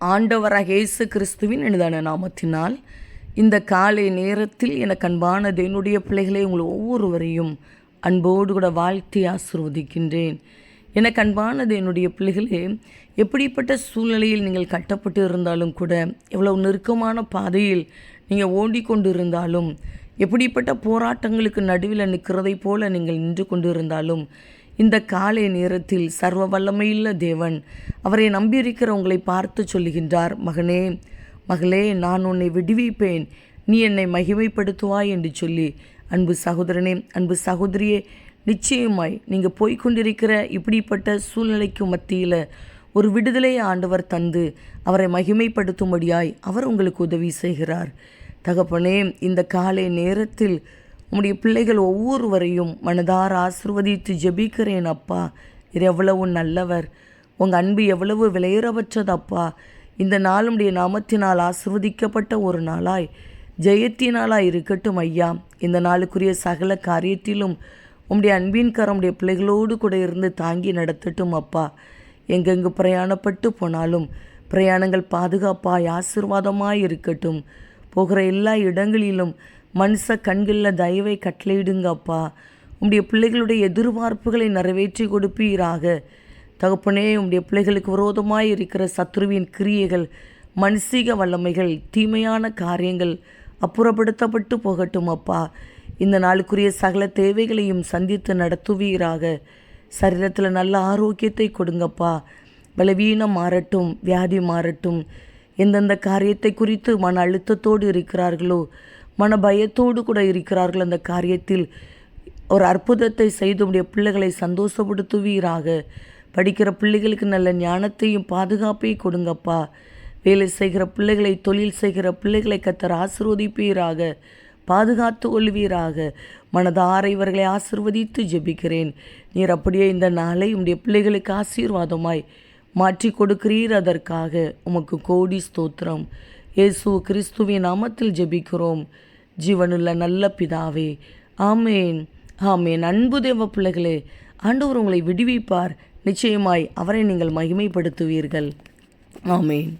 ஆண்டவராக இயேசு கிறிஸ்துவின் எனதான நாமத்தினால் இந்த காலை நேரத்தில் எனக்கு அன்பான என்னுடைய பிள்ளைகளை உங்கள் ஒவ்வொருவரையும் அன்போடு கூட வாழ்த்தி ஆசிர்வதிக்கின்றேன். எனக்கு அன்பானது என்னுடைய பிள்ளைகளே எப்படிப்பட்ட சூழ்நிலையில் நீங்கள் கட்டப்பட்டு இருந்தாலும் கூட எவ்வளவு நெருக்கமான பாதையில் நீங்கள் ஓடிக்கொண்டு இருந்தாலும் எப்படிப்பட்ட போராட்டங்களுக்கு நடுவில் நிற்கிறதை போல நீங்கள் நின்று கொண்டு இருந்தாலும் இந்த காலை நேரத்தில் சர்வ வல்லமையுள்ள தேவன் அவரை நம்பியிருக்கிற உங்களை பார்த்து சொல்லுகின்றார். மகனே மகளே நான் உன்னை விடுவிப்பேன். நீ என்னை மகிமைப்படுத்துவாய் என்று சொல்லி அன்பு சகோதரனே அன்பு சகோதரியே நிச்சயமாய் நீங்கள் போய்கொண்டிருக்கிற இப்படிப்பட்ட சூழ்நிலைக்கு மத்தியில் ஒரு விடுதலை ஆண்டவர் தந்து அவரை மகிமைப்படுத்தும்படியாய் அவர் உங்களுக்கு உதவி செய்கிறார். தகப்பனே இந்த காலை நேரத்தில் உம்முடைய பிள்ளைகள் ஒவ்வொருவரையும் மனதார ஆசிர்வதித்து ஜெபிக்கிறேன் அப்பா. இது எவ்வளவு நல்லவர். உங்கள் அன்பு எவ்வளவு விலையேறவற்றது அப்பா இந்த நாளுடைய நாமத்தினால் ஆசிர்வதிக்கப்பட்ட ஒரு நாளாய் ஜெயத்தினாலாய் இருக்கட்டும் ஐயா. இந்த நாளுக்குரிய சகல காரியத்திலும் உம்முடைய அன்பின் கரமுடைய பிள்ளைகளோடு கூட இருந்து தாங்கி நடத்தட்டும் அப்பா. எங்கெங்கு பிரயாணப்பட்டு போனாலும் பிரயாணங்கள் பாதுகாப்பாய் ஆசிர்வாதமாய் இருக்கட்டும். போகிற எல்லா இடங்களிலும் மனுஷ கண்களில் தயவை கட்டளையிடுங்க அப்பா உம்முடைய பிள்ளைகளுடைய எதிர்பார்ப்புகளை நிறைவேற்றி கொடுப்பீராக. தகப்பனே உம்முடைய பிள்ளைகளுக்கு விரோதமாக இருக்கிற சத்ருவின் கிரியைகள் மனசீக வல்லமைகள் தீமையான காரியங்கள் அப்புறப்படுத்தப்பட்டு போகட்டும் அப்பா இந்த நாளுக்குரிய சகல தேவைகளையும் சந்தித்து நடத்துவீராக. சரீரத்தில் நல்ல ஆரோக்கியத்தை கொடுங்கப்பா. பலவீனம் மாறட்டும் வியாதி மாறட்டும். எந்தெந்த காரியத்தை குறித்து மன அழுத்தத்தோடு இருக்கிறார்களோ மன பயத்தோடு கூட இருக்கிறார்கள். அந்த காரியத்தில் ஒரு அற்புதத்தை செய்து உடைய பிள்ளைகளை சந்தோஷப்படுத்துவீராக. படிக்கிற பிள்ளைகளுக்கு நல்ல ஞானத்தையும் பாதுகாப்பையும் கொடுங்கப்பா. வேலை செய்கிற பிள்ளைகளை தொழில் செய்கிற பிள்ளைகளை கத்தர் ஆசிர்வதிப்பீராக. பாதுகாத்து கொள்வீராக. மனதார இவர்களை ஆசிர்வதித்து ஜெபிக்கிறேன். நீர் அப்படியே இந்த நாளை உடைய பிள்ளைகளுக்கு ஆசீர்வாதமாய் மாற்றி கொடுக்கிறீர் அதற்காக. உமக்கு கோடி ஸ்தோத்திரம். இயேசு கிறிஸ்துவின் நாமத்தில் ஜெபிக்கிறோம். ஜீவனுள்ள நல்ல பிதாவே. ஆமேன். ஆமேன். அன்பு தேவ பிள்ளைகளே ஆண்டவர் உங்களை விடுவிப்பார். நிச்சயமாய் அவரை நீங்கள் மகிமைப்படுத்துவீர்கள். ஆமேன்.